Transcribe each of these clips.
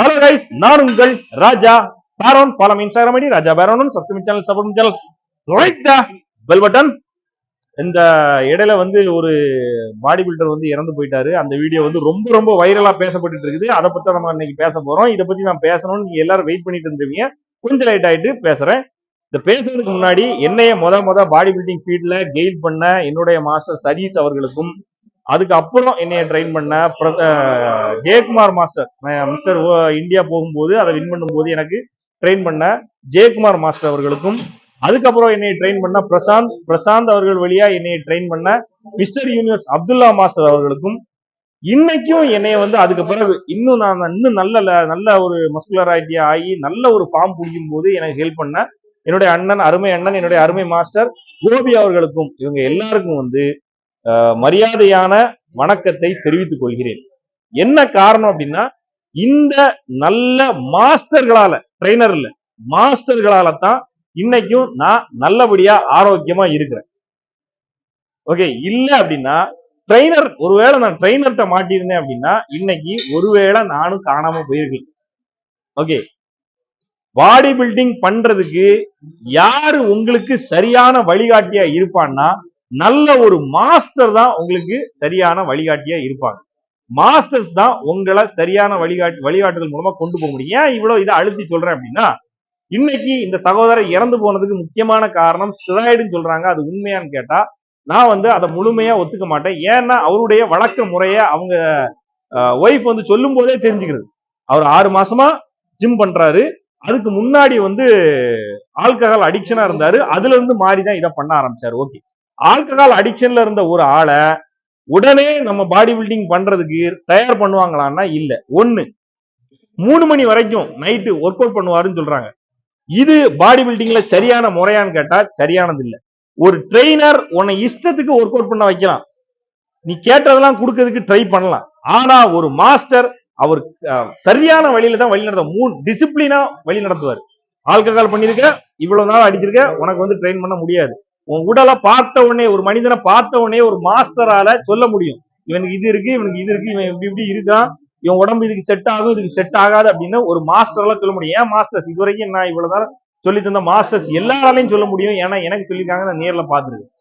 Hello guys நான் உங்கள் ராஜா பேரோன். பாலம் Instagram ID Raja பேரோன். Subscribe channel support channel like the bell button இந்த இடையில வந்து ஒரு பாடி பில்டர் வந்து இறந்து போயிட்டாரு. அந்த வீடியோ வந்து ரொம்ப ரொம்ப வைரலா பேசப்பட்டு இருக்குது. அதை பத்தி நம்ம இன்னைக்கு பேச போறோம். இதை பத்தி நான் பேசணும்னு நீங்க எல்லாரும் வெயிட் பண்ணிட்டு இருந்தீங்க கொஞ்சம் லேட் ஆயிட்டு பேசுறேன். இந்த பேசுறதுக்கு முன்னாடி என்னைய முத முத பாடி பில்டிங் ஃபீல்ட்ல கெயில் பண்ண என்னுடைய மாஸ்டர் சதீஷ் அவர்களுக்கும் அதுக்கு அப்புறம் என்னைய ட்ரெயின் பண்ண ஜெயக்குமார் மாஸ்டர் மிஸ்டர் இந்தியா போகும்போது அதை வின் பண்ணும்போது எனக்கு ட்ரெயின் பண்ண ஜெயக்குமார் மாஸ்டர் அவர்களுக்கும் அதுக்கப்புறம் என்னை ட்ரெயின் பண்ண பிரசாந்த் பிரசாந்த் அவர்கள் வழியா என்னை ட்ரெயின் பண்ண மிஸ்டர் யூனிவர்ஸ் அப்துல்லா மாஸ்டர் அவர்களுக்கும் இன்னைக்கும் என்னைய வந்து அதுக்கு பிறகு இன்னும் நான் இன்னும் நல்ல ல- நல்ல ஒரு மஸ்குலராயிட்டியா ஆகி நல்ல ஒரு ஃபார்ம் பிடிக்கும் போது எனக்கு ஹெல்ப் பண்ண என்னுடைய அண்ணன் அருமை அண்ணன் என்னுடைய அருமை மாஸ்டர் கோபி அவர்களுக்கும் இவங்க எல்லாருக்கும் வந்து மரியாதையான வணக்கத்தை தெரிவித்துக் கொள்கிறேன். என்ன காரணம் அப்படின்னா இந்த நல்ல மாஸ்டர்களால ட்ரெயினர் இல்ல மாஸ்டர்களால தான் இன்னைக்கும் நான் நல்லபடியா ஆரோக்கியமா இருக்கிறேன். ஓகே இல்ல அப்படின்னா ட்ரெயினர் ஒருவேளை நான் ட்ரெயினர்கிட்ட மாட்டியிருந்தேன் அப்படின்னா இன்னைக்கு ஒருவேளை நானும் காணாம போயிருக்கேன் ஓகே பாடி பில்டிங் பண்றதுக்கு யாரு உங்களுக்கு சரியான வழிகாட்டியா இருப்பான்னா நல்ல ஒரு மாஸ்டர் தான் உங்களுக்கு சரியான வழிகாட்டியா இருப்பாங்க. மாஸ்டர்ஸ் தான் உங்களை சரியான வழிகாட்டு வழிகாட்டுதல் மூலமா கொண்டு போக முடியும். ஏன் இவ்வளவு இதை அழுத்தி சொல்றேன் அப்படின்னா இன்னைக்கு இந்த சகோதரர் இறந்து போனதுக்கு முக்கியமான காரணம் ஸ்டெராய்டுன்னு சொல்றாங்க. அது உண்மையான்னு கேட்டா நான் வந்து அதை முழுமையா ஒத்துக்க மாட்டேன். ஏன்னா அவருடைய வழக்க முறைய அவங்க ஒய்ஃப் வந்து சொல்லும் போதே தெரிஞ்சுக்கிறது. அவர் ஆறு மாசமா ஜிம் பண்றாரு. அதுக்கு முன்னாடி வந்து ஆல்கஹால் அடிக்ஷனா இருந்தாரு. அதுல இருந்து மாறி தான் இதை பண்ண ஆரம்பிச்சாரு. ஓகே ஆல்கஹால் அடிக்ஷன்ல இருந்த ஒரு ஆளை உடனே நம்ம பாடி பில்டிங் பண்றதுக்கு தயார் பண்ணுவாங்களான்னா இல்ல. ஒண்ணு மூணு மணி வரைக்கும் நைட்டு ஒர்க் அவுட் பண்ணுவாருன்னு சொல்றாங்க. இது பாடி பில்டிங்ல சரியான முறையான்னு கேட்டா சரியானது இல்ல. ஒரு ட்ரெயினர் உன்னை இஷ்டத்துக்கு ஒர்க் அவுட் பண்ண வைக்கலாம். நீ கேட்டதெல்லாம் கொடுக்கறதுக்கு ட்ரை பண்ணலாம். ஆனா ஒரு மாஸ்டர் அவர் சரியான வழியில தான் வழி நடத்த மூணு டிசிப்ளினா வழி நடத்துவார். ஆல்கஹால் பண்ணிருக்க இவ்வளவு நாள் அடிச்சிருக்க உனக்கு வந்து ட்ரெயின் பண்ண முடியாது. உன் உடலை பார்த்த உடனே ஒரு மனிதனை பார்த்த உடனே ஒரு மாஸ்டரால சொல்ல முடியும். இவனுக்கு இது இருக்கு இவனுக்கு இது இருக்கு இவன் இப்படி இப்படி இருக்கான். இவன் உடம்பு இதுக்கு செட் ஆகும் இதுக்கு செட் ஆகாது அப்படின்னு ஒரு மாஸ்டரால சொல்ல முடியும். ஏன் மாஸ்டர்ஸ்? இது வரைக்கும் நான் இவ்வளவுதான் சொல்லி தந்த மாஸ்டர்ஸ் எல்லாராலையும் சொல்ல முடியும். ஏன்னா எனக்கு சொல்லியிருக்காங்க நான் நேர்ல பாத்துருக்கேன்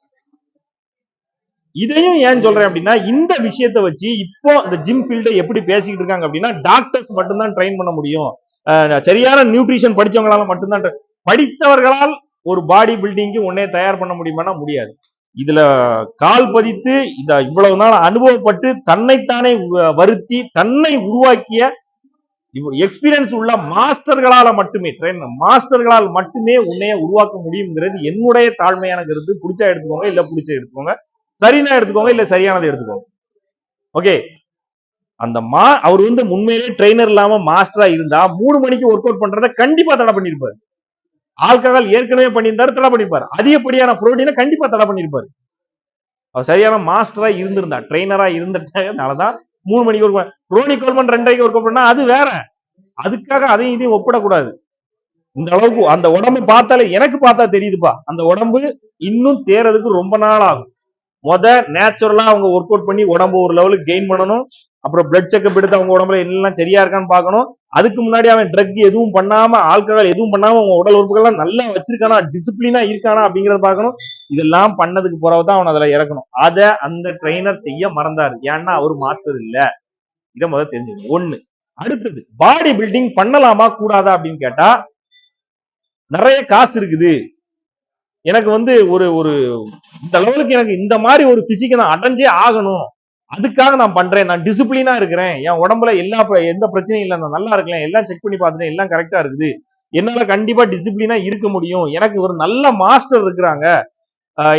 இதையும் ஏன் சொல்றேன் அப்படின்னா இந்த விஷயத்தை வச்சு இப்போ இந்த ஜிம் ஃபீல்டை எப்படி பேசிக்கிட்டு இருக்காங்க அப்படின்னா டாக்டர்ஸ் மட்டும்தான் ட்ரெயின் பண்ண முடியும். சரியான நியூட்ரிஷன் படிச்சவங்களால மட்டும்தான் படித்தவர்களால் ஒரு பாடி பில்டிங்க்கு உன்னே தயார் பண்ண முடியுமானா முடியாது. இதுல கால் பதித்து இத இவ்வளவு நாள் அனுபவப்பட்டு தன்னைத்தானே வருத்தி தன்னை உருவாக்கிய எக்ஸ்பீரியன்ஸ் உள்ள மாஸ்டர்களால மட்டுமே ட்ரெயின் மாஸ்டர்களால் மட்டுமே உன்னைய உருவாக்க முடியுங்கிறது என்னுடைய தாழ்மையான கருத்து. பிடிச்சா எடுத்துக்கோங்க இல்ல பிடிச்ச எடுத்துக்கோங்க. சரினா எடுத்துக்கோங்க இல்ல சரியானதை எடுத்துக்கோங்க. ஓகே அந்த மா அவர் வந்து உண்மையிலேயே ட்ரெயினர் இல்லாம மாஸ்டரா இருந்தா மூணு மணிக்கு ஒர்க் அவுட் பண்றத கண்டிப்பா தடை பண்ணிருப்பாரு. ஆல்கஹால் ஏற்கனவே பண்ணியிருந்தாரு தடை பண்ணிருப்பாரு அதிகப்படியான புரோட்டீனை கண்டிப்பா தடை பண்ணிருப்பாரு அவர் சரியான மாஸ்டரா இருந்திருந்தா ட்ரெயினரா இருந்ததுனாலதான் மூணு மணிக்கு ஒரு ரோனி கோல்மன் ரெண்டரைக்கு ஒர்க் அவுட் பண்ணா அது வேற. அதுக்காக அதையும் இதையும் ஒப்பிடக்கூடாது. இந்த அளவுக்கு அந்த உடம்பு பார்த்தாலே எனக்கு பார்த்தா தெரியுதுப்பா. அந்த உடம்பு இன்னும் தேறதுக்கு ரொம்ப நாள் ஆகும். முத நேச்சுரலா அவங்க ஒர்க் அவுட் பண்ணி உடம்பு ஒரு லெவலுக்கு கெயின் பண்ணணும். அப்புறம் பிளட் செக்அப் எடுத்து அவங்க உடம்புல எல்லாம் சரியா இருக்கான்னு பார்க்கணும். அதுக்கு முன்னாடி அவன் ட்ரக் எதுவும் பண்ணாம ஆல்கஹால் எதுவும் பண்ணாம அவங்க உடல் உறுப்புகள்லாம் நல்லா வச்சிருக்கானா டிசிப்ளினா இருக்கானா அப்படிங்கறத பார்க்கணும். இதெல்லாம் பண்ணதுக்கு பிறகுதான் அவன் அதுல இறக்கணும். அத அந்த ட்ரைனர் செய்ய மறந்தாரு. ஏன்னா அவர் மாஸ்டர் இல்ல. இதை முதல்ல தெரிஞ்சுக்கணும். ஒண்ணு. அடுத்தது பாடி பில்டிங் பண்ணலாமா கூடாதா அப்படின்னு கேட்டா நிறைய காசு இருக்குது. எனக்கு வந்து ஒரு ஒரு இந்த லெவலுக்கு எனக்கு இந்த மாதிரி ஒரு பிசிக்கை நான் அடைஞ்சே ஆகணும். அதுக்காக நான் பண்றேன். நான் டிசிப்ளினா இருக்கிறேன். என் உடம்புல எல்லா எந்த பிரச்சனையும் இல்லை. நான் நல்லா இருக்கேன் எல்லாம் செக் பண்ணி பார்த்துட்டேன். எல்லாம் கரெக்டா இருக்குது. என்னால கண்டிப்பா டிசிப்ளினா இருக்க முடியும். எனக்கு ஒரு நல்ல மாஸ்டர் இருக்கிறாங்க.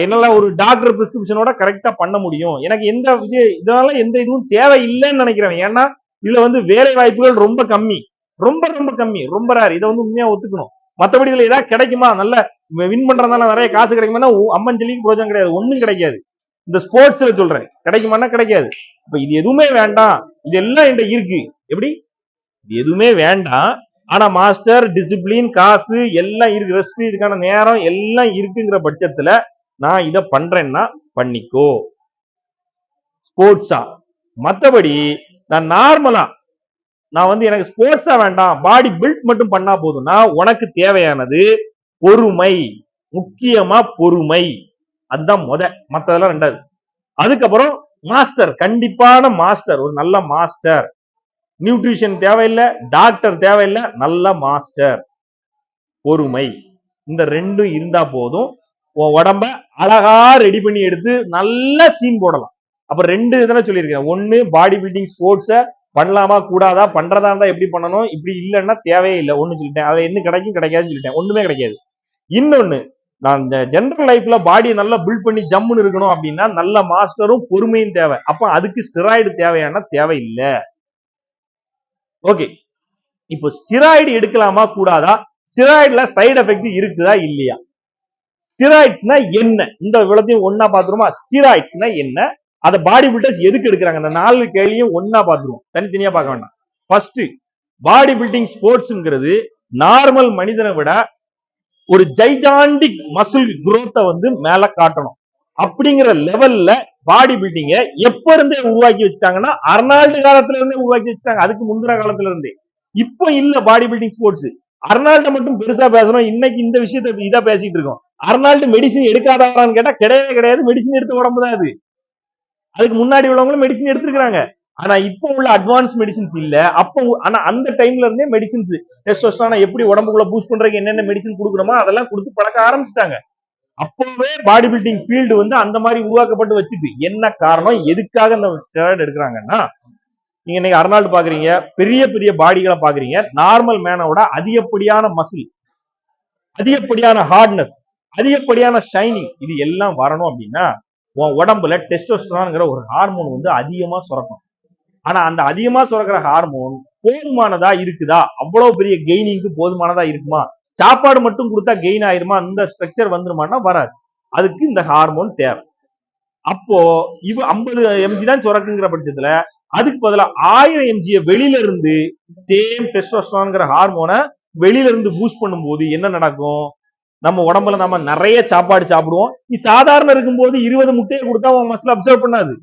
என்னால ஒரு டாக்டர் பிரிஸ்கிரிப்ஷனோட கரெக்டா பண்ண முடியும். எனக்கு எந்த இது இதனால எந்த இதுவும் தேவையில்லைன்னு நினைக்கிறேன். ஏன்னா இதுல வந்து வேலை வாய்ப்புகள் ரொம்ப கம்மி. ரொம்ப ரொம்ப கம்மி. ரொம்ப ரேர் இதை வந்து உண்மையா ஒத்துக்கணும். மற்றபடி இதுல ஏதாவது கிடைக்குமா? நல்ல வின் பண்றதுனால நிறைய காசு கிடைக்குமா அம்மன் ஜல்லிக்கு பிரோஜனம் கிடையாது. ஒண்ணும் கிடைக்காது. இந்த ஸ்போர்ட்ஸ்ல சொல்றேன். கிடைக்குமானா கிடைக்காது. இப்ப இது எதுவுமே வேண்டாம். இது எல்லாம் என்கிட்ட இருக்கு. எப்படி? இது எதுவுமே வேண்டாம். ஆனா மாஸ்டர் டிசிப்ளின் காசு எல்லாம் இருக்கு. ரெஸ்ட் இதுக்கான நேரம் எல்லாம் இருக்குங்கிற பட்சத்துல நான் இதை பண்றேன்னா பண்ணிக்கோ. ஸ்போர்ட்ஸா மற்றபடி நான் நார்மலா நான் வந்து எனக்கு ஸ்போர்ட்ஸா வேண்டாம். பாடி பில்ட் மட்டும் பண்ணா போதும்னா உனக்கு தேவையானது பொறுமை. முக்கியமா பொறுமை. அதுதான் முத மற்றதெல்லாம் ரெண்டாவது. அதுக்கப்புறம் மாஸ்டர் கண்டிப்பான மாஸ்டர் ஒரு நல்ல மாஸ்டர் நியூட்ரிஷன் தேவையில்லை டாக்டர் தேவையில்லை நல்ல மாஸ்டர் பொறுமை. இந்த ரெண்டும் இருந்தா போதும் உன் உடம்ப அழகா ரெடி பண்ணி எடுத்து நல்ல சீன் போடலாம். அப்ப ரெண்டு இதெல்லாம் சொல்லியிருக்கேன். ஒன்னு பாடி பில்டிங் ஸ்போர்ட்ஸ பண்ணலாமா கூடாதா பண்றதா இருந்தா எப்படி பண்ணணும் இப்படி இல்லைன்னா தேவையே இல்லை. ஒண்ணு சொல்லிட்டேன். அதை என்ன கிடைக்கும் கிடைக்காதுன்னு சொல்லிட்டேன். ஒண்ணுமே கிடைக்காது. இன்னொன்னு நான் இந்த ஜென்ரல் லைஃப்ல பாடியை நல்லா பில்ட் பண்ணி ஜம்முன்னு இருக்கணும் அப்படின்னா நல்ல மாஸ்டரும் பொறுமையும் தேவை. அப்ப அதுக்கு ஸ்டிராய்டு தேவையான தேவையில்லை. ஓகே இப்போ ஸ்டிராய்டு எடுக்கலாமா கூடாதா? ஸ்டிராய்டுல சைடு எஃபெக்ட் இருக்குதா இல்லையா? ஸ்டிராய்ட்ஸ்னா என்ன? இந்த விளத்தையும் ஒன்னா பாத்துருமா ஸ்டிராய்ட்ஸ்னா என்ன? அதை பாடி பில்டர்ஸ் எதுக்கு எடுக்கிறாங்க? அந்த நாலு கேள்வியும் ஒன்னா பாத்துருவோம் தனித்தனியா பார்க்க வேண்டாம். ஃபர்ஸ்ட் பாடி பில்டிங் ஸ்போர்ட்ஸ்ங்கிறது நார்மல் மனிதனை விட ஒரு ஜைஜாண்டிக் மசில் குரோத்தை வந்து மேல காட்டணும். அப்படிங்கிற லெவல்ல பாடி பில்டிங்க எப்ப இருந்தே உருவாக்கி வச்சுட்டாங்கன்னா அர்னால்டு காலத்துல இருந்தே உருவாக்கி வச்சுட்டாங்க. அதுக்கு முந்தின காலத்துல இருந்தே. இப்போ இல்ல பாடி பில்டிங் ஸ்போர்ட்ஸ் அர்னால்ட மட்டும் பெருசா பேசணும். இன்னைக்கு இந்த விஷயத்த இதா பேசிட்டு இருக்கோம். அர்னால்டு மெடிசின் எடுக்காதாரான்னு கேட்டா கிடையவே கிடையாது. மெடிசின் எடுத்த உடம்பு தான் அது அதுக்கு முன்னாடி உள்ளவங்களும் மெடிசின் எடுத்திருக்காங்க ஆனா இப்போ உள்ள அட்வான்ஸ் மெடிசின்ஸ் இல்ல. அப்போ ஆனா அந்த டைம்ல இருந்தே மெடிசின்ஸ் டெஸ்டோஸ்டான எப்படி உடம்புக்குள்ள பூஸ்ட் பண்றதுக்கு என்னென்ன மெடிசின் கொடுக்கணுமோ அதெல்லாம் கொடுத்து பழக்க ஆரம்பிச்சிட்டாங்க. அப்பவே பாடி பில்டிங் ஃபீல்டு வந்து அந்த மாதிரி உருவாக்கப்பட்டு வச்சுக்கு என்ன காரணம்? எதுக்காக இந்த ஸ்டெராய்டு எடுக்கிறாங்கன்னா நீங்க இன்னைக்கு அர்னால்டு பாக்குறீங்க பெரிய பெரிய பாடிகளை பாக்குறீங்க நார்மல் மேனோட அதிகப்படியான மசில் அதிகப்படியான ஹார்ட்னஸ் அதிகப்படியான ஷைனிங் இது எல்லாம் வரணும் அப்படின்னா உன் உடம்புல டெஸ்டோஸ்டரான்ங்கிற ஒரு ஹார்மோன் வந்து அதிகமா சுரக்கும். ஆனா அந்த அதிகமா சுரக்கிற ஹார்மோன் போதுமானதா இருக்குதா? அவ்வளவு பெரிய கெய்னிங்க்கு போதுமானதா இருக்குமா? சாப்பாடு மட்டும் கொடுத்தா கெயின் ஆயிருமா? இந்த ஸ்ட்ரக்சர் வந்துருமான்னா வராது. அதுக்கு இந்த ஹார்மோன் தேவை. அப்போ இவ ஐம்பது எம்ஜி தான் சுரக்குங்கிற பட்சத்துல அதுக்கு பதிலா ஆயிரம் எம்ஜிய வெளியில இருந்து சேம் டெஸ்டோஸ்டரான்ங்கிற ஹார்மோனை வெளியில இருந்து பூஸ்ட் பண்ணும்போது என்ன நடக்கும்? நம்ம உடம்புல நம்ம நிறைய சாப்பாடு சாப்பிடுவோம். நீ சாதாரண இருக்கும்போது இருபது முட்டையை கொடுத்தா உன் மசில் அப்சர்வ் பண்ணாது.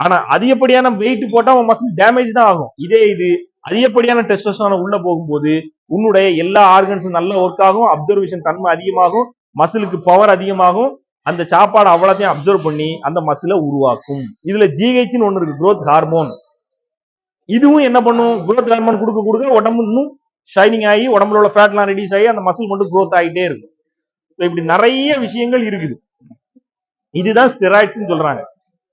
ஆனா அதிகப்படியான வெயிட் போட்டா உன் மசில் டேமேஜ் தான் ஆகும். இதே இது அதிகப்படியான டெஸ்டோஸ்டரான உள்ள போகும்போது உன்னுடைய எல்லா ஆர்கன்ஸும் நல்ல ஒர்க் ஆகும் அப்சர்வேஷன் தன்மை அதிகமாகும் மசிலுக்கு பவர் அதிகமாகும் அந்த சாப்பாடு அவ்வளோத்தையும் அப்சர்வ் பண்ணி அந்த மசிலை உருவாக்கும். இதுல ஜிஹெச்னு ஒண்ணு இருக்கு குரோத் ஹார்மோன் இதுவும் என்ன பண்ணும்? குரோத் ஹார்மோன் கொடுக்க கொடுக்க உடம்பு இன்னும் ஷைனிங் ஆகி உடம்புல உள்ள ஃபேட்லாம் ரெடியூஸ் ஆகி அந்த மசில் மட்டும் க்ரோத் ஆகிட்டே இருக்கும். இப்படி நிறைய விஷயங்கள் இருக்குது. இதுதான் ஸ்டெராய்ட்ஸ்ன்னு சொல்றாங்க.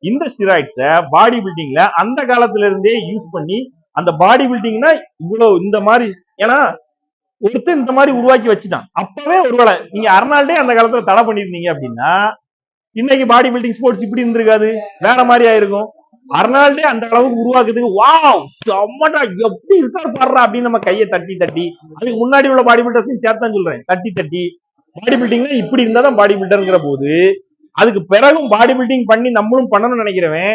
இந்த ஸ்டெராய்ட்ஸ பாடி பில்டிங்ல அந்த காலத்துல இருந்தே யூஸ் பண்ணி அந்த பாடி பில்டிங்னா இவ்வளவு இந்த மாதிரி ஏன்னா ஒருத்தன் இந்த மாதிரி உருவாக்கி வச்சுட்டான். அப்பவே ஒருவேளை நீங்க அர்னால்டே அந்த காலத்துல தடை பண்ணிருந்தீங்க அப்படின்னா இன்னைக்கு பாடி பில்டிங் ஸ்போர்ட்ஸ் இப்படி இருந்திருக்காது. வேற மாதிரி ஆயிருக்கும். அர்னால்டே அந்த அளவுக்கு உருவாக்குறதுக்கு வாவ் செம்மடா எப்படி இருக்காரு பாடுறா அப்படின்னு நம்ம கையை தட்டி தட்டி அதுக்கு முன்னாடி உள்ள பாடி பில்டர்ஸையும் சேர்த்தான் சொல்றேன். தட்டி தட்டி பாடி பில்டிங்னா இப்படி இருந்தாதான் பாடி பில்டர்ங்கிற போது அதுக்கு பிறகும் பாடி பில்டிங் பண்ணி நம்மளும் பண்ணணும்னு நினைக்கிறவன்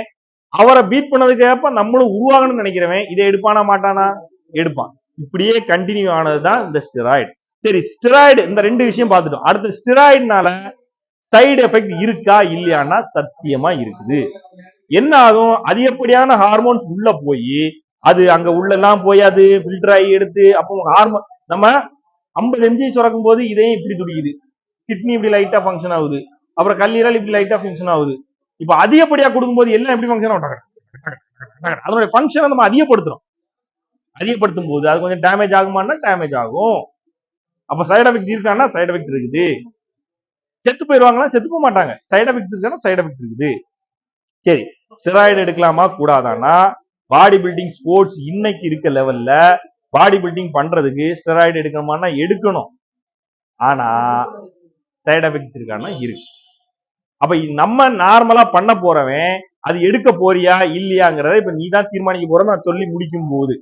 அவரை பீட் பண்ணதுக்கு ஏற்ப நம்மளும் உருவாகணும்னு நினைக்கிறவன் இதை எடுப்பானா மாட்டானா? எடுப்பான். இப்படியே கண்டினியூ ஆனதுதான் இந்த ஸ்டெராய்டு சரி ஸ்டெராய்டு இந்த ரெண்டு விஷயம் பார்த்துட்டோம். அடுத்து ஸ்டெராய்டுனால சைடு எஃபெக்ட் இருக்கா இல்லையான்னா சத்தியமா இருக்குது. என்ன ஆகும்? அதிகப்படியான ஹார்மோன்ஸ் உள்ள போய் அது அங்க உள்ளெல்லாம் போய் அது ஃபில்டர் ஆகி எடுத்து அப்போ ஹார்மோன் நம்ம ஐம்பது எம்ஜி சுரக்கும் போது இதையும் இப்படி துடிக்குது. கிட்னி இப்படி லைட்டா ஃபங்க்ஷன் ஆகுது. அப்புறம் கல்லீரல் இப்படி லைட்டா ஃபங்க்ஷன் ஆகுது. இப்போ அதிகப்படியா கொடுக்கும்போது எல்லாம் எப்படி ஃபங்க்ஷன் ஆகும்? அதனுடைய ஃபங்க்ஷனை நம்ம அதிகப்படுத்துறோம். அதிகப்படுத்தும் போது அது கொஞ்சம் டேமேஜ் ஆகுமான்னா டேமேஜ் ஆகும். அப்ப சைட் எஃபெக்ட் இருக்கான்னா சைடு எஃபெக்ட் இருக்குது. செத்து போயிருவாங்கன்னா செத்து போக மாட்டாங்க. சைடு எஃபெக்ட் இருக்கான்னா சைடு எஃபெக்ட் இருக்குது. சரி ஸ்டெராய்டு எடுக்கலாமா? கூடாதானா? பாடி பில்டிங் ஸ்போர்ட்ஸ் இன்னைக்கு இருக்க லெவல்ல பாடி பில்டிங் பண்றதுக்கு ஸ்டெராய்டு எடுக்கணுமானா எடுக்கணும். ஆனா சைட் எஃபெக்ட்ஸ் இருக்கான்னா இருக்கு. அப்ப நம்ம நார்மலா பண்ண போறவன் அது எடுக்க போறியா இல்லையாங்கிறத இப்ப நீ தான் தீர்மானிக்க போற நான் சொல்லி முடிக்கும் போது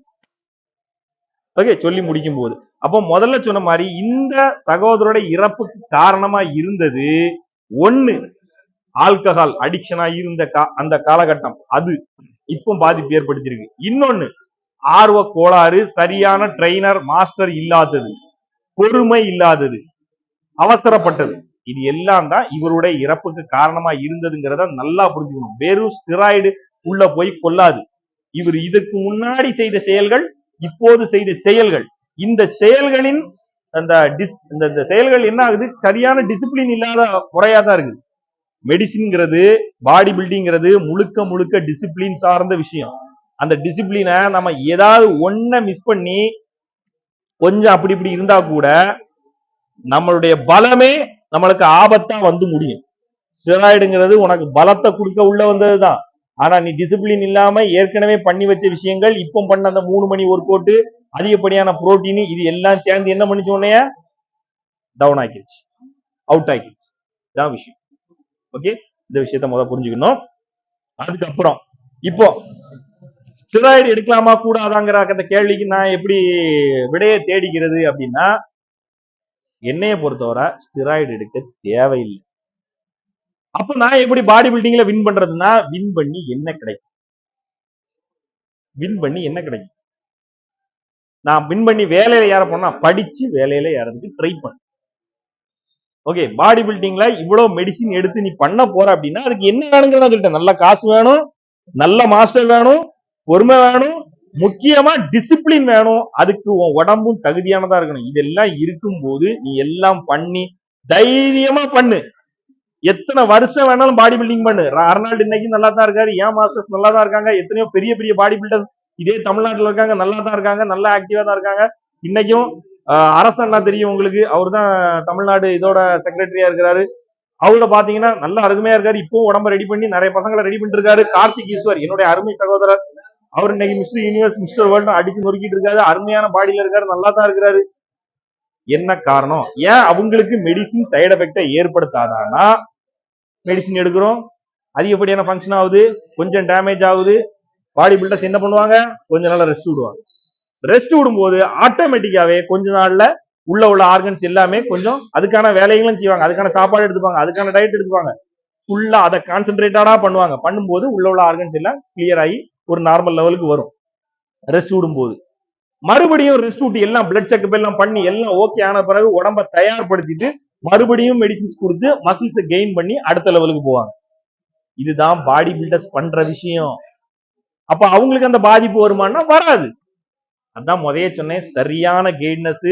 ஓகே சொல்லி முடிக்கும் போது அப்போ முதல்ல சொன்ன மாதிரி இந்த சகோதரோட இறப்புக்கு காரணமா இருந்தது ஒண்ணு ஆல்கஹால் அடிக்ஷனா இருந்த கா- அந்த காலகட்டம். அது இப்போ பாதிப்பு ஏற்படுத்தியிருக்கு. இன்னொன்னு ஆர்வ கோளாறு சரியான ட்ரெய்னர் மாஸ்டர் இல்லாதது பொறுமை இல்லாதது அவசரப்பட்டது. இது எல்லாம் தான் இவருடைய இறப்புக்கு காரணமா இருந்ததுங்கிறத நல்லா புரிஞ்சுக்கணும். வெறும் ஸ்டிராய்டு உள்ள போய் கொல்லாது இவர் இதுக்கு முன்னாடி செய்த செயல்கள் இப்போது செய்த செயல்கள். இந்த செயல்களின் அந்த டிஸ் இந்த இந்த செயல்கள் என்ன ஆகுது? சரியான டிசிப்ளின் இல்லாத முறையா தான் இருக்குது. மெடிசின்ங்கிறது பாடி பில்டிங்கிறது முழுக்க முழுக்க டிசிப்ளின் சார்ந்த விஷயம். அந்த டிசிப்ளினை நம்ம ஏதாவது ஒன்ன மிஸ் பண்ணி கொஞ்சம் அப்படி இப்படி இருந்தா கூட நம்மளுடைய பலமே நம்மளுக்கு ஆபத்தா வந்து முடியும். ஸ்டெராய்டுங்கிறது உனக்கு பலத்தை கொடுக்க உள்ள வந்ததுதான். ஆனா நீ டிசிப்ளின் இல்லாம ஏற்கனவே பண்ணி வச்ச விஷயங்கள் இப்போ பண்ண அந்த மூணு மணி ஒர்க் அவுட் அதிகப்படியான புரோட்டீன் இது எல்லாம் சேர்ந்து என்ன பண்ணிச்சு உடனே டவுன் ஆக்கிடுச்சு அவுட் ஆக்கிடுச்சு இதான் விஷயம். ஓகே இந்த விஷயத்த முத புரிஞ்சுக்கணும். அதுக்கப்புறம் இப்போ ஸ்டெராய்டு எடுக்கலாமா கூடாதாங்கிற அந்த கேள்விக்கு நான் எப்படி விடையை தேடிக்கிறது அப்படின்னா என்னைய பொறுத்தவரை ஸ்டெராய்டு எடுக்க தேவையில்லை. அப்ப நான் எப்படி பாடி பில்டிங்ல வின் பண்றதுன்னா வின் பண்ணி என்ன கிடைக்கும்? வின் பண்ணி என்ன கிடைக்கும்? நான் வின் பண்ணி வேலையில ஏற போனா படிச்சு வேலையில ஏறதுக்கு ட்ரை பண்ண. ஓகே பாடி பில்டிங்ல இவ்வளவு மெடிசின் எடுத்து நீ பண்ண போற அப்படின்னா அதுக்கு என்ன வேணுங்கிறத சொல்லிட்டேன். நல்ல காசு வேணும் நல்ல மாஸ்டர் வேணும் பொறுமை வேணும் முக்கியமா டிசிப்ளின் வேணும். அதுக்கு உன் உடம்பும் தகுதியானதா இருக்கணும். இதெல்லாம் இருக்கும்போது நீ எல்லாம் பண்ணி தைரியமா பண்ணு. எத்தனை வருஷம் வேணாலும் பாடி பில்டிங் பண்ணு. அர்னால்டு இன்னைக்கு நல்லா தான் இருக்காரு. ஏன் மாஸ்டர்ஸ் நல்லா தான் இருக்காங்க. எத்தனையோ பெரிய பெரிய பாடி பில்டர்ஸ் இதே தமிழ்நாட்டுல இருக்காங்க. நல்லா தான் இருக்காங்க. நல்லா ஆக்டிவா தான் இருக்காங்க. இன்னைக்கும் ஆஹ், தெரியும் உங்களுக்கு. அவர் தான் தமிழ்நாடு இதோட செக்ரட்டரியா இருக்கிறாரு. அவரோட பாத்தீங்கன்னா நல்லா அருமையா இருக்காரு. இப்போ உடம்ப ரெடி பண்ணி நிறைய பசங்களை ரெடி பண்ணிட்டு இருக்காரு. கார்த்திக் ஈஸ்வர் என்னுடைய அருமை சகோதரர். அவர் இன்னைக்கு மிஸ்டர் யூனிவர்ஸ் மிஸ்டர் வேர்ல்டு அடிச்சு நொறுக்கிட்டு இருக்காரு. அருமையான பாடியில இருக்காரு. நல்லா தான் இருக்கிறாரு. என்ன காரணம்? ஏன் அவங்களுக்கு மெடிசின் சைடு எஃபெக்டை ஏற்படுத்தாதானா மெடிசின் எடுக்கிறோம். அதிகப்படியான ஃபங்க்ஷன் ஆகுது? கொஞ்சம் டேமேஜ் ஆகுது. பாடி பில்டர்ஸ் என்ன பண்ணுவாங்க? கொஞ்ச நாள் ரெஸ்ட் விடுவாங்க. ரெஸ்ட் விடும்போது ஆட்டோமேட்டிக்காவே கொஞ்ச நாள்ல உள்ள உள்ள ஆர்கன்ஸ் எல்லாமே கொஞ்சம் அதுக்கான வேலைகளும் செய்வாங்க. அதுக்கான சாப்பாடு எடுத்துப்பாங்க. அதுக்கான டயட் எடுத்துப்பாங்க. ஃபுல்லா அதை கான்சென்ட்ரேட்டடா பண்ணுவாங்க. பண்ணும்போது உள்ள உள்ள ஆர்கன்ஸ் எல்லாம் கிளியர் ஆகி ஒரு நார்மல் லெவலுக்கு வரும். ரெஸ்ட் விடும்போது. மறுபடியும் ரெஸ்ட் விட்டு எல்லாம் பிளட் செக்அப் எல்லாம் பண்ணி எல்லாம் ஓகே ஆன பிறகு உடம்ப தயார்படுத்திட்டு மறுபடியும் மெடிசின்ஸ் கொடுத்து மசில்ஸை கெயின் பண்ணி அடுத்த லெவலுக்கு போவாங்க. இதுதான் பாடி பில்டர்ஸ் பண்ற விஷயம். அப்ப அவங்களுக்கு அந்த பாதிப்பு வருமானா வராது. அதான் முதைய சொன்னேன் சரியான கைட்னஸ்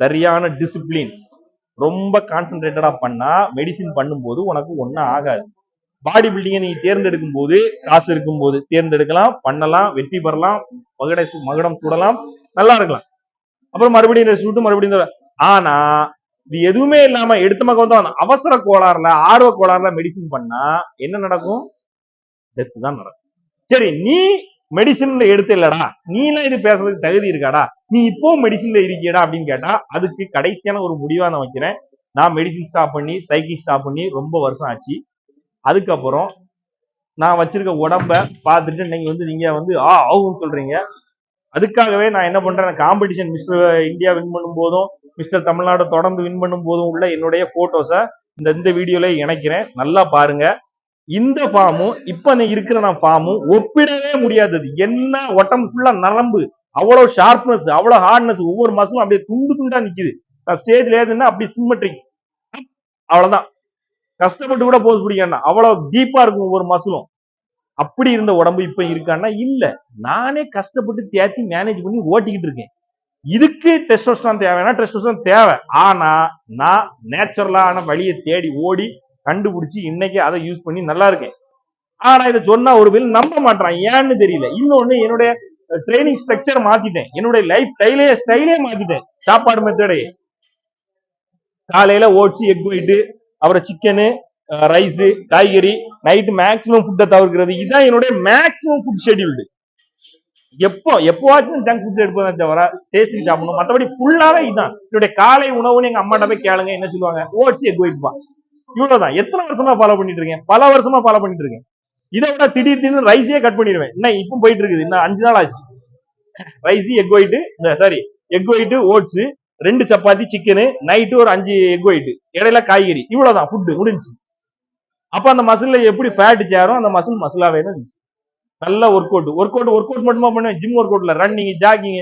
சரியான டிசிப்ளின் ரொம்ப கான்சென்ட்ரேட்டடா பண்ணா மெடிசின் பண்ணும்போது உனக்கு ஒன்றும் ஆகாது. பாடி பில்டிங்கை நீங்க தேர்ந்தெடுக்கும் போது காசு இருக்கும் போது தேர்ந்தெடுக்கலாம் பண்ணலாம் வெற்றி பெறலாம் மகடை சு- மகுடம் சூடலாம் நல்லா இருக்கலாம். அப்புறம் மறுபடியும் ரெஸ்ட் மறுபடியும் ஆனா இது எதுவுமே இல்லாம எடுத்த மக்கள் வந்து அந்த அவசர கோளாறுல ஆர்வ கோளாறுல மெடிசின் பண்ணா என்ன நடக்கும்? டெத் தான் நடக்கும். சரி நீ மெடிசின்ல எடுத்து இல்லடா நீ எல்லாம் இது பேசுறதுக்கு தகுதி இருக்காடா நீ இப்போ மெடிசின்ல இருக்கியடா அப்படின்னு கேட்டா அதுக்கு கடைசியான ஒரு முடிவா நான் வைக்கிறேன். நான் மெடிசின் ஸ்டாப் பண்ணி சைக்கிள் ஸ்டாப் பண்ணி ரொம்ப வருஷம் ஆச்சு. அதுக்கப்புறம் நான் வச்சிருக்க உடம்ப பார்த்துட்டு நீங்க வந்து நீங்க வந்து ஆ ஆகும்னு சொல்றீங்க. அதுக்காகவே நான் என்ன பண்றேன்? காம்படிஷன் மிஸ்டர் இந்தியா வின் பண்ணும் போதும் மிஸ்டர் தமிழ்நாடு தொடர்ந்து வின் பண்ணும் போதும் உள்ள என்னுடைய போட்டோஸை இந்த இந்த வீடியோல இணைக்கிறேன். நல்லா பாருங்க. இந்த ஃபார்மும் இப்ப நீ இருக்கிற நான் ஃபார்மும் ஒப்பிடவே முடியாதது என்ன உடம்பு ஃபுல்லா நரம்பு அவ்வளவு ஷார்ப்னஸ் அவ்வளவு ஹார்ட்னஸ் ஒவ்வொரு மாசமும் அப்படியே துண்டு துண்டா நிக்குது. நான் ஸ்டேஜ்ல ஏதுன்னா அப்படி சிம்மெட்ரிக் அவ்வளவுதான். கஷ்டப்பட்டு கூட போஸ் பிடிக்கன்னா அவ்வளவு டீப்பா இருக்கும் ஒவ்வொரு மசிலும் அப்படி இருந்த உடம்பு இப்ப இருக்கான்னா இல்ல. நானே கஷ்டப்பட்டு தேத்தி மேனேஜ் பண்ணி ஓட்டிக்கிட்டு இருக்கேன். இதுக்கு டெஸ்டோஸ்டான் தேவைன்னா டெஸ்டோஸ்டான் தேவை. ஆனா நான் நேச்சுரலான வழியை தேடி ஓடி கண்டுபிடிச்சு இன்னைக்கு அதை யூஸ் பண்ணி நல்லா இருக்கேன். ஆனா இதை சொன்னா ஒரு பேர் நம்ப மாட்டான் ஏன்னு தெரியல. இன்னொன்னு என்னுடைய ட்ரைனிங் ஸ்ட்ரக்சர் மாத்திட்டேன். என்னுடைய லைஃப் ஸ்டைலே ஸ்டைலே மாத்திட்டேன். சாப்பாடு மெத்தடே காலையில ஓட்ஸ் எக் போயிட்டு அப்புறம் சிக்கனு ரைஸ் காய்கறி நைட்டு மேக்ஸிமம் ஃபுட்டை தவிர்க்கிறது. இதுதான் என்னுடைய மேக்ஸிமம் ஃபுட் ஷெடியூல்டு எப்போ எப்போவாச்சும் ஜங்க் ஃபுட்ஸ் எடுப்பதான் தவிர டேஸ்டிங் சாப்பிடணும். மற்றபடி ஃபுல்லாவே இதுதான் என்னுடைய காலை உணவுன்னு எங்க அம்மாட்ட போய் கேளுங்க என்ன சொல்லுவாங்க? ஓட்ஸ் எக் வைப்பா இவ்வளவுதான். எத்தனை வருஷமா ஃபாலோ பண்ணிட்டு இருக்கேன்? பல வருஷமா ஃபாலோ பண்ணிட்டு இருக்கேன். இதை விட திடீர் திடீர்னு ரைஸே கட் பண்ணிடுவேன். என்ன இப்போ போயிட்டு இருக்குது. இன்னும் அஞ்சு நாள் ஆச்சு. Rice egg white sorry egg white oats ரெண்டு சப்பாத்தி சிக்கனு நைட்டு ஒரு அஞ்சு எக் ஒயிட் இடையில காய்கறி. இவ்வளவுதான் ஃபுட்டு முடிஞ்சு அப்ப அந்த மசில்ல எப்படி ஃபேட் சேரும்? அந்த மசில் மசிலாவே தான் இருந்துச்சு. Work out work out work out மட்டுமா பண்ணுவேன்? ஜிம் ஒர்க் அவுட்ல ரன்னிங் ஜாகிங்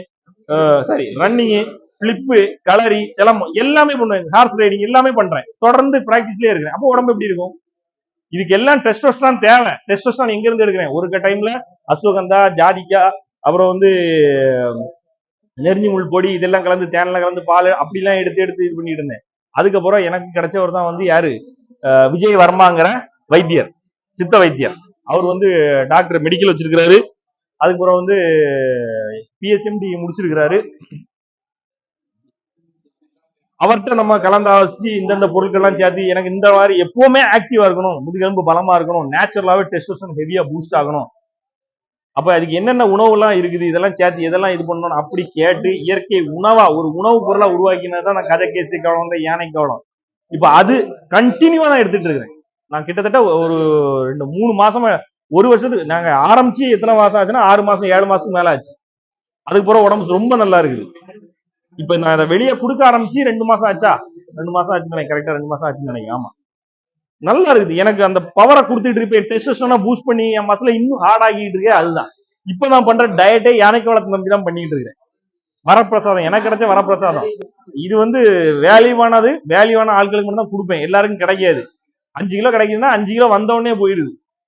சாரி ரன்னிங் பிளிப்பு கலரி சிலம்பம் எல்லாமே பண்ணுவேன். ஹார்ஸ் ரைடிங் எல்லாமே பண்றேன். தொடர்ந்து ப்ராக்டிஸ்லயே இருக்கிறேன். அப்போ உடம்பு எப்படி இருக்கும்? இதுக்கு எல்லாம் டெஸ்டோஸ்டான் தேவை. டெஸ்டோஸ்டான் எங்க இருந்து எடுக்கிறேன். ஒரு டைம்ல அஸ்வகந்தா ஜாதிக்கா அப்புறம் வந்து நெறிஞ்சு முள் பொடி இதெல்லாம் கலந்து தேனில் கலந்து பால் அப்படிலாம் எடுத்து எடுத்து இது பண்ணிட்டு இருந்தேன். அதுக்கப்புறம் எனக்கு கிடைச்சவர் தான் வந்து யாரு? விஜய் வர்மாங்கிற வைத்தியர் சித்த வைத்தியர். அவர் வந்து டாக்டர் மெடிக்கல் வச்சிருக்கிறாரு. அதுக்கப்புறம் வந்து பிஎஸ்எம்டி முடிச்சிருக்கிறாரு. அவர்கிட்ட நம்ம கலந்தாலோசிச்சு இந்தந்த பொருட்கள்லாம் சேர்த்து எனக்கு இந்த மாதிரி எப்பவுமே ஆக்டிவா இருக்கணும் முதுகெலும்பு பலமா இருக்கணும் நேச்சுரலாவே டெஸ்டோசன் ஹெவியா பூஸ்ட் ஆகணும். அப்ப அதுக்கு என்னென்ன உணவுலாம் இருக்குது? இதெல்லாம் சேர்த்து எதெல்லாம் இது பண்ணணும் அப்படி கேட்டு இயற்கை உணவா ஒரு உணவு பொருளா உருவாக்கினது தான் நான் கதை கேசி கவலம் இந்த யானை கவலம் இப்ப அது கண்டினியூவா நான் எடுத்துட்டு இருக்கிறேன். நான் கிட்டத்தட்ட ஒரு ரெண்டு மூணு மாசமா ஒரு வருஷத்துக்கு நாங்க ஆரம்பிச்சு எத்தனை மாசம் ஆச்சுன்னா ஆறு மாசம் ஏழு மாசத்துக்கு மேல ஆச்சு. அதுக்கு பிறகு உடம்பு ரொம்ப நல்லா இருக்குது. இப்ப நான் அதை வெளியே கொடுக்க ஆரம்பிச்சு ரெண்டு மாசம் ஆச்சா? ரெண்டு மாசம் ஆச்சுன்னு நினைக்கிறேன். கரெக்டா ரெண்டு மாசம் ஆச்சுன்னு நினைக்கிறேன். ஆமா. நல்லா இருக்குது. எனக்கு அந்த பவரை கொடுத்துட்டு இருப்பேன் டெஸ்டோஸ்டரோனை பூஸ்ட் பண்ணி என் மசில இன்னும் ஹார்ட் ஆகிட்டு இருக்கேன் அதுதான். இப்ப நான் பண்ற டயட்டே யானைக்கு வளர்த்து நம்பி தான் பண்ணிட்டு இருக்கேன். வரப்பிரசாதம். எனக்கு கிடைச்ச வரப்பிரசாதம். இது வந்து வேல்யூவானது வேல்யூவான ஆட்களுக்கு மட்டும் தான் கொடுப்பேன். எல்லாருக்கும் கிடைக்காது. அஞ்சு கிலோ கிடைக்குதுன்னா அஞ்சு கிலோ வந்த உடனே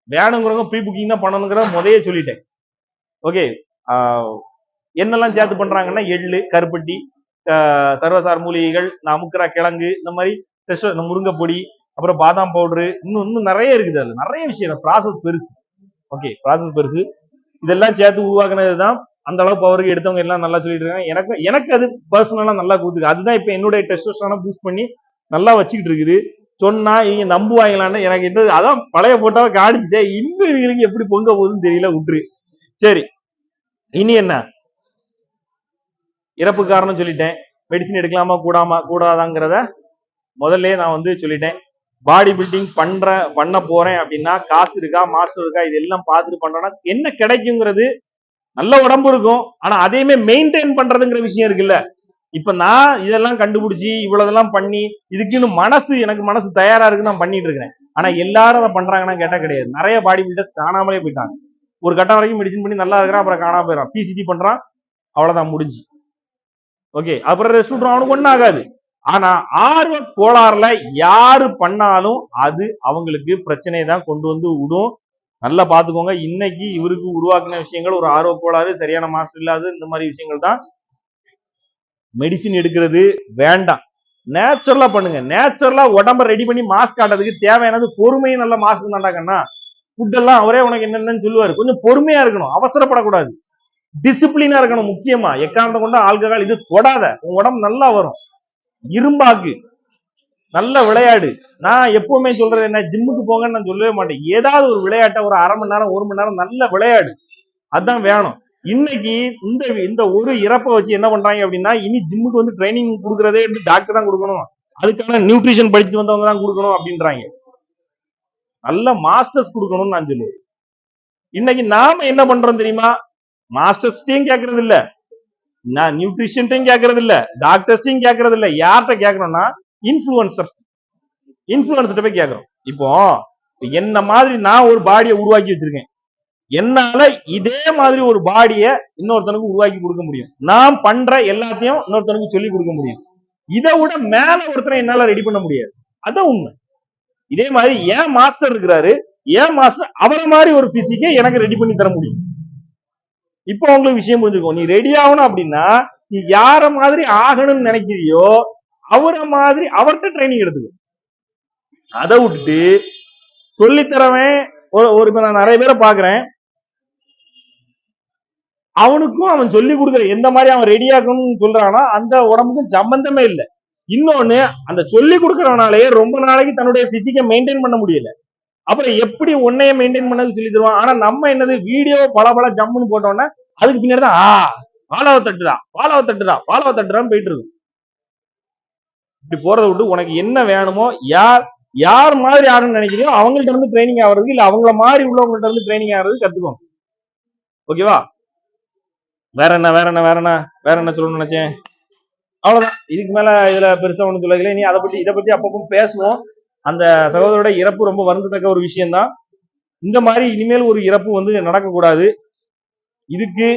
வேணுங்கிறவங்க ப்ரீ புக்கிங் தான் பண்ணணுங்கிறத முதையே சொல்லிட்டேன். ஓகே என்னெல்லாம் சேர்த்து பண்றாங்கன்னா எள்ளு கருப்பட்டி சர்வசார் மூலிகைகள் நான் முக்கிற கிழங்கு இந்த மாதிரி டெஸ்ட் அப்புறம் பாதாம் பவுடரு இன்னும் இன்னும் நிறைய இருக்குது அதுல. நிறைய விஷயம் ப்ராசஸ் பெருசு. ஓகே ப்ராசஸ் பெருசு. இதெல்லாம் சேர்த்து உருவாக்குனது தான் அந்த அளவு பவருக்கு எடுத்தவங்க எல்லாம் நல்லா சொல்லிட்டு இருக்காங்க. எனக்கு எனக்கு அது பர்சனலாக நல்லா கொடுத்துருக்கு அதுதான் இப்போ என்னுடைய டெஸ்டோஸ்டரான பூஸ்ட் பண்ணி நல்லா வச்சுக்கிட்டு இருக்குது. சொன்னா இவங்க நம்புவாங்களான்னு எனக்கு இந்த அதான் பழைய போட்டோவை காணிச்சுட்டேன் இன்னும் இவங்களுக்கு எப்படி பொங்க போகுதுன்னு தெரியல விட்டுரு சரி. இனி என்ன? இறப்பு காரணம் சொல்லிட்டேன். மெடிசின் எடுக்கலாமா கூடாமா கூடாதாங்கிறத முதல்ல நான் வந்து சொல்லிட்டேன். பாடி பில்டிங் பண்ற பண்ண போறேன் அப்படின்னா காசு இருக்கா மாஸ்டர் இருக்கா இது எல்லாம் பார்த்துட்டு பண்றேன்னா என்ன கிடைக்குங்கிறது நல்ல உடம்பு இருக்கும். ஆனா அதையுமே மெயின்டைன் பண்றதுங்கிற விஷயம் இருக்குல்ல. இப்ப நான் இதெல்லாம் கண்டுபிடிச்சி இவ்வளவுதெல்லாம் பண்ணி இதுக்குன்னு மனசு எனக்கு மனசு தயாரா இருக்கு நான் பண்ணிட்டு இருக்கிறேன் ஆனா எல்லாரும் அதை பண்றாங்கன்னா கேட்டா கிடையாது. நிறைய பாடி பில்டர்ஸ் காணாமலே போயிட்டாங்க. ஒரு கட்டம் வரைக்கும் மெடிசின் பண்ணி நல்லா இருக்கிறான் அப்புறம் காணாம போயிடறான். பிசிடி பண்றான் அவ்வளவுதான் முடிஞ்சு. ஓகே அப்புறம் ரெஸ்ட் விட்டுரும் அவனுக்கு ஒன்றும் ஆகாது. ஆனா ஆர்வ கோளாறுல யாரு பண்ணாலும் அது அவங்களுக்கு பிரச்சனையை தான் கொண்டு வந்து விடும். நல்லா பாத்துக்கோங்க. இன்னைக்கு இவருக்கு உருவாக்கின விஷயங்கள் ஒரு ஆர்வ கோளாறு சரியான மாஸ்டர் இல்லாத இந்த மாதிரி விஷயங்கள் தான் மெடிசின் எடுக்கிறது வேண்டாம். நேச்சுரலா பண்ணுங்க. நேச்சுரலா உடம்ப ரெடி பண்ணி மாஸ்க் காட்டுறதுக்கு தேவையானது பொறுமையும் நல்ல மாஸ்க் தாண்டாக்கண்ணா ஃபுட் எல்லாம் அவரே உனக்கு என்னென்னு சொல்லுவாரு. கொஞ்சம் பொறுமையா இருக்கணும். அவசரப்படக்கூடாது. டிசிப்ளினா இருக்கணும் முக்கியமா. எக்காரணம் கொண்டு ஆல்கஹால் இது தொடாத. உன் உடம்பு நல்லா வரும். இரும்பாக்கு. நல்ல விளையாடு. நான் எப்பவுமே சொல்றது என்ன ஜிம்முக்கு போங்கன்னு நான் சொல்லவே மாட்டேன். ஏதாவது ஒரு விளையாட்டை ஒரு அரை மணி நேரம் ஒரு மணி நேரம் நல்ல விளையாடு. அதான் வேணும். இன்னைக்கு இந்த இந்த ஒரு இறப்பை வச்சு என்ன பண்றாங்க அப்படின்னா இனி ஜிம்முக்கு வந்து ட்ரைனிங் கொடுக்கறதே வந்து டாக்டர் தான் கொடுக்கணும். அதுக்கான நியூட்ரிஷன் படிச்சுட்டு வந்தவங்க தான் கொடுக்கணும் அப்படின்றாங்க. நல்ல மாஸ்டர்ஸ் கொடுக்கணும்னு நான் சொல்லுவேன். இன்னைக்கு நாம என்ன பண்றோம் தெரியுமா? மாஸ்டர்ஸ்டையும் கேட்கறது இல்லை. நான் நியூட்ரிஷன்ட்டையும் கேட்கறது இல்ல டாக்டர்ஸையும் கேட்கறது இல்ல யார்கிட்ட கேட்கறோம்னா இன்ஃபுளுசர் இன்ஃபுளுசர்கிட்ட போய் கேட்கறோம் இப்போ என்ன மாதிரி நான் ஒரு பாடியை உருவாக்கி வச்சிருக்கேன்? என்னால இதே மாதிரி ஒரு பாடியை இன்னொருத்தனுக்கு உருவாக்கி கொடுக்க முடியும். நான் பண்ற எல்லாத்தையும் இன்னொருத்தனுக்கு சொல்லி கொடுக்க முடியும். இதை விட மேல ஒருத்தரை என்னால ரெடி பண்ண முடியாது. அதான் உண்மை. இதே மாதிரி ஏன் மாஸ்டர் இருக்கிறாரு. ஏன் மாஸ்டர் அவரை மாதிரி ஒரு பிசிக்கை எனக்கு ரெடி பண்ணி தர முடியும். இப்போ உங்களுக்கு விஷயம் புரிஞ்சுக்கோ. நீ ரெடி ஆகணும் அப்படின்னா நீ யார மாதிரி ஆகணும்னு நினைக்கிறியோ அவரை மாதிரி அவர்கிட்ட ட்ரைனிங் எடுத்துக்கோ. அதை விட்டுட்டு சொல்லித்தரவன் ஒரு ஒரு இப்ப நான் நிறைய பேரை பாக்குறேன் அவனுக்கும் அவன் சொல்லி கொடுக்குற எந்த மாதிரி அவன் ரெடி ஆகணும்னு சொல்றானா அந்த உடம்புக்கும் சம்பந்தமே இல்லை. இன்னொன்னு அந்த சொல்லி கொடுக்கறவனாலேயே ரொம்ப நாளைக்கு தன்னுடைய பிசிக்கை மெயின்டைன் பண்ண முடியல. அப்புறம் எப்படி உன்னைய மெயின்டைன் பண்ணது சொல்லி தருவான். ஆனா நம்ம என்னது வீடியோ பல பல ஜம்முன்னு போட்டோம்னா அதுக்கு பின்னாடி தான் ஆ பாலாவை தட்டுடா பாலாவை தட்டுடா பாலாவை தட்டுறான்னு போயிட்டு இருக்கு இப்படி போறதை விட்டு உனக்கு என்ன வேணுமோ யார் யார் மாதிரி யாருன்னு நினைக்கிறியோ அவங்கள்ட்ட இருந்து ட்ரைனிங் ஆகிறதுக்கு இல்ல அவங்கள மாதிரி உள்ளவங்கள்ட்ட இருந்து ட்ரைனிங் ஆகிறது கத்துக்கோங்க. ஓகேவா வேற என்ன வேற என்ன வேற என்ன வேற என்ன சொல்லணும்னு நினைச்சேன்? அவ்வளவுதான். இதுக்கு மேல இதுல பெருசா ஒண்ணு சொல்லல நீ அதை பத்தி இதை பத்தி அப்பப்போ பேசுவோம். அந்த சகோதரோட இறப்பு ரொம்ப வருந்தத்தக்க ஒரு விஷயம்தான். இந்த மாதிரி இனிமேல் ஒரு இறப்பு வந்து நடக்கக்கூடாது. இதுக்கு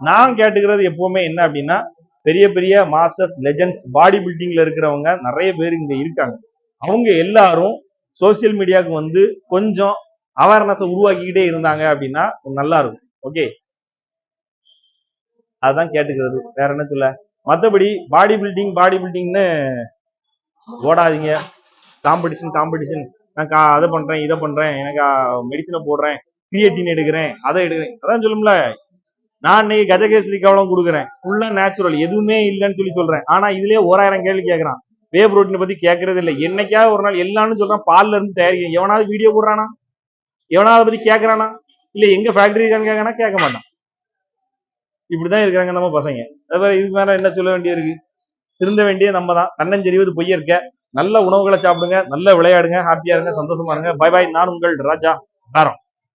நான் கேட்டுக்கிறது எப்பவுமே என்ன அப்படின்னா பெரிய பெரிய மாஸ்டர்ஸ் லெஜண்ட்ஸ் பாடி பில்டிங்ல இருக்கிறவங்க நிறைய பேர் இங்க இருக்காங்க. அவங்க எல்லாரும் சோசியல் மீடியாவுக்கு வந்து கொஞ்சம் அவேர்னஸ் உருவாக்கிக்கிட்டே இருந்தாங்க அப்படின்னா நல்லா இருக்கும். ஓகே அதுதான் கேட்டுக்கிறது. வேற என்ன சொல்ல? மற்றபடி பாடி பில்டிங் பாடி பில்டிங்னு ஓடாதீங்க. காம்படிஷன் காம்படிஷன் நான் கா அதை பண்றேன் இதை பண்றேன் எனக்கு மெடிசனை போடுறேன் கிரியேட்டின் எடுக்கிறேன் அதை எடுக்கிறேன். அதான் சொல்லும்ல. நான் இன்னைக்கு கஜகேசரி கவலம் கொடுக்குறேன். ஃபுல்லா நேச்சுரல் எதுவுமே இல்லைன்னு சொல்லி சொல்றேன். ஆனா இதுலயே ஓராயிரம் கேள்வி கேட்கறான் வே புரோட்டீனை பத்தி கேட்கறது இல்லை. என்னைக்காவது ஒரு நாள் எல்லாம்னு சொல்றான். பால்ல இருந்து தயாரிக்க எவனாவது வீடியோ போடுறானா? எவனாவது பத்தி கேட்கறானா இல்ல எங்க ஃபேக்டரி இருக்கான்னு கேட்கறானா கேட்க மாட்டான். இப்படிதான் இருக்கிறாங்க நம்ம பசங்க. அது வேற இதுக்கு மேல என்ன சொல்ல வேண்டியிருக்கு திருந்த வேண்டிய நம்ம தான் கண்ணஞ்செறிவது பொய்ய இருக்க? நல்ல உணவுகளை சாப்பிடுங்க நல்ல விளையாடுங்க ஹாப்பியா இருங்க சந்தோஷமா இருங்க. பை பாய் நான் உங்கள் ராஜா தாரம்